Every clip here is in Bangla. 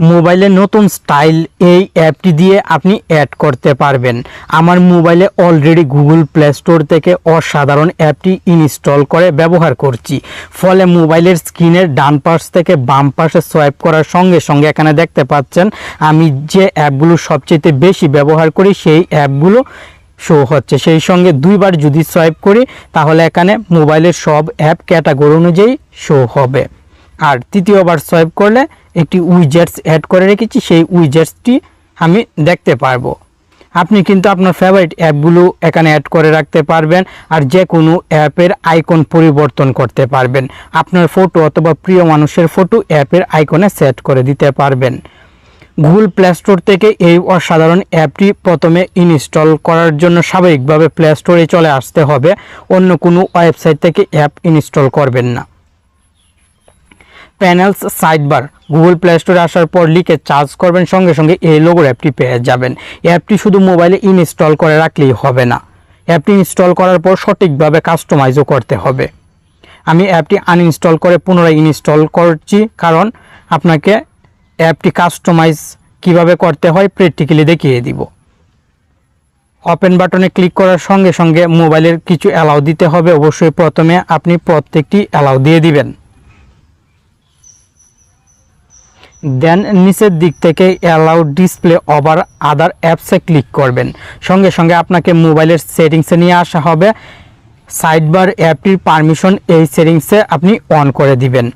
মোবাইলে নতুন স্টাইল এই অ্যাপটি দিয়ে আপনি অ্যাড করতে পারবেন। আমার মোবাইলে অলরেডি গুগল প্লে স্টোর থেকে অসাধারণ অ্যাপটি ইনস্টল করে ব্যবহার করছি। ফলে মোবাইলের স্ক্রিনের ডান পাশ থেকে বাম পাশে সোয়াইপ করার সঙ্গে সঙ্গে এখানে দেখতে পাচ্ছেন, আমি যে অ্যাপগুলো সবচেয়ে বেশি ব্যবহার করি সেই অ্যাপগুলো শো হচ্ছে। সেই সঙ্গে দুইবার যদি সোয়াইপ করি, তাহলে এখানে মোবাইলের সব অ্যাপ ক্যাটাগরি অনুযায়ী শো হবে। আর তৃতীয়বার সোয়াইপ করলে একটি উইজেটস অ্যাড করে রেখেছি, সেই উইজেটসটি আমি দেখতে পারব। আপনি কিন্তু আপনার ফেভারিট অ্যাপগুলো এখানে অ্যাড করে রাখতে পারবেন আর যে কোনো অ্যাপের আইকন পরিবর্তন করতে পারবেন। আপনার ফটো অথবা প্রিয় মানুষের ফটো অ্যাপের আইকনে সেট করে দিতে পারবেন। গুগল প্লে স্টোর থেকে এই অসাধারণ অ্যাপটি প্রথমে ইনস্টল করার জন্য স্বাভাবিকভাবে প্লে স্টোরে চলে আসতে হবে। অন্য কোনো ওয়েবসাইট থেকে অ্যাপ ইনস্টল করবেন না। Panels sidebar. গুগল প্লে স্টোরে আসার পর লিখে চার্জ করবেন সঙ্গে সঙ্গে এই লোগোর অ্যাপটি পেয়ে যাবেন। অ্যাপটি শুধু মোবাইলে ইনস্টল করে রাখলেই হবে না। অ্যাপটি ইনস্টল করার পর সঠিকভাবে কাস্টমাইজও করতে হবে। আমি অ্যাপটি আনইনস্টল করে পুনরায় ইনস্টল করছি কারণ আপনাকে অ্যাপটি কাস্টমাইজ কীভাবে করতে হয় প্র্যাকটিক্যালি দেখিয়ে দিব। ওপেন বাটনে ক্লিক করার সঙ্গে সঙ্গে মোবাইলের কিছু অ্যালাউ দিতে হবে। অবশ্যই প্রথমে আপনি প্রত্যেকটি অ্যালাউ দিয়ে দিবেন। দেন নিচের দিক থেকে অ্যালাউ ডিসপ্লে ওভার আদার অ্যাপসে ক্লিক করবেন। সঙ্গে সঙ্গে আপনাকে মোবাইলের সেটিংসে নিয়ে আসা হবে। সাইডবার অ্যাপটির পারমিশন এই সেটিংসে আপনি অন করে দিবেন।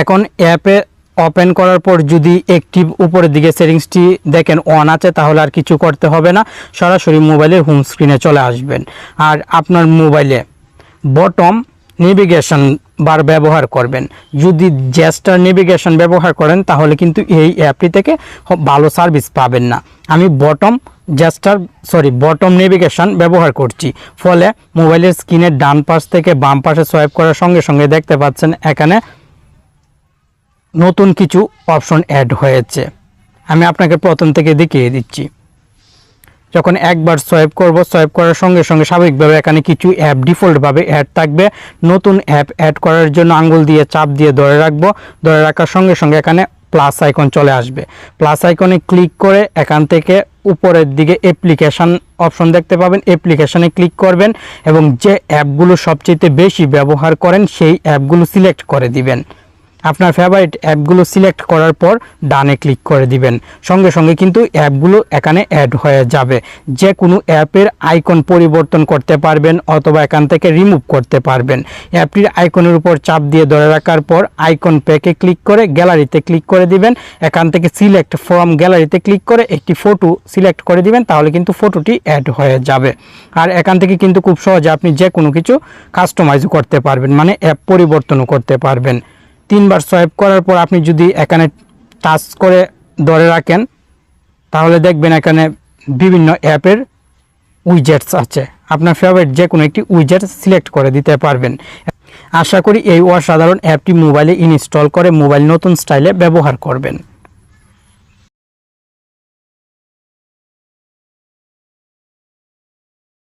এখন অ্যাপে ওপেন করার পর যদি অ্যাক্টিভ উপরের দিকে সেটিংসটি দেখেন অন আছে, তাহলে আর কিছু করতে হবে না। সরাসরি মোবাইলের হোম স্ক্রিনে চলে আসবেন। আর আপনার মোবাইলে বটম নেভিগেশন বার ব্যবহার করবেন। যদি জ্যাস্টার নেভিগেশন ব্যবহার করেন, তাহলে কিন্তু এই অ্যাপটি থেকে ভালো সার্ভিস পাবেন না। আমি bottom gesture sorry bottom navigation ব্যবহার করছি। ফলে মোবাইলের স্ক্রিনের ডান পাশ থেকে বাম পাশে সোয়াইপ করার সঙ্গে সঙ্গে দেখতে পাচ্ছেন, এখানে নতুন কিছু অপশন অ্যাড হয়েছে। আমি আপনাকে প্রথম থেকে দেখিয়ে দিচ্ছি। যখন একবার সোয়াইপ করব, সোয়াইপ করার সঙ্গে সঙ্গে স্বাভাবিকভাবে এখানে কিছু অ্যাপ ডিফল্টভাবে অ্যাড থাকবে। নতুন অ্যাপ অ্যাড করার জন্য আঙ্গুল দিয়ে চাপ দিয়ে ধরে রাখব। ধরে রাখার সঙ্গে সঙ্গে এখানে প্লাস আইকন চলে আসবে। প্লাস আইকনে ক্লিক করে এখান থেকে উপরের দিকে অ্যাপ্লিকেশান অপশন দেখতে পাবেন। অ্যাপ্লিকেশানে ক্লিক করবেন এবং যে অ্যাপগুলো সবচেয়ে বেশি ব্যবহার করেন, সেই অ্যাপগুলো সিলেক্ট করে দিবেন। আপনার ফেভারিট অ্যাপগুলো সিলেক্ট করার পর ডানে ক্লিক করে দিবেন। সঙ্গে সঙ্গে কিন্তু অ্যাপগুলো এখানে অ্যাড হয়ে যাবে। যে কোনো অ্যাপের আইকন পরিবর্তন করতে পারবেন অথবা এখান থেকে রিমুভ করতে পারবেন। অ্যাপটির আইকনের উপর চাপ দিয়ে ধরে রাখার পর আইকন প্যাকে ক্লিক করে গ্যালারিতে ক্লিক করে দিবেন। এখান থেকে সিলেক্ট ফ্রম গ্যালারিতে ক্লিক করে একটি ফটো সিলেক্ট করে দিবেন, তাহলে কিন্তু ফটোটি অ্যাড হয়ে যাবে। আর এখান থেকে কিন্তু খুব সহজে আপনি যে কোনো কিছু কাস্টমাইজ করতে পারবেন মানে অ্যাপ পরিবর্তনও করতে পারবেন। তিনবার সোয়াইপ করার পর আপনি যদি এখানে টাচ করে ধরে রাখেন, তাহলে দেখবেন এখানে বিভিন্ন অ্যাপের উইজেটস আছে। আপনার ফেভারিট যে কোনো একটি উইজেট সিলেক্ট করে দিতে পারবেন। আশা করি এই অসাধারণ অ্যাপটি মোবাইলে ইনস্টল করে মোবাইল নতুন স্টাইলে ব্যবহার করবেন।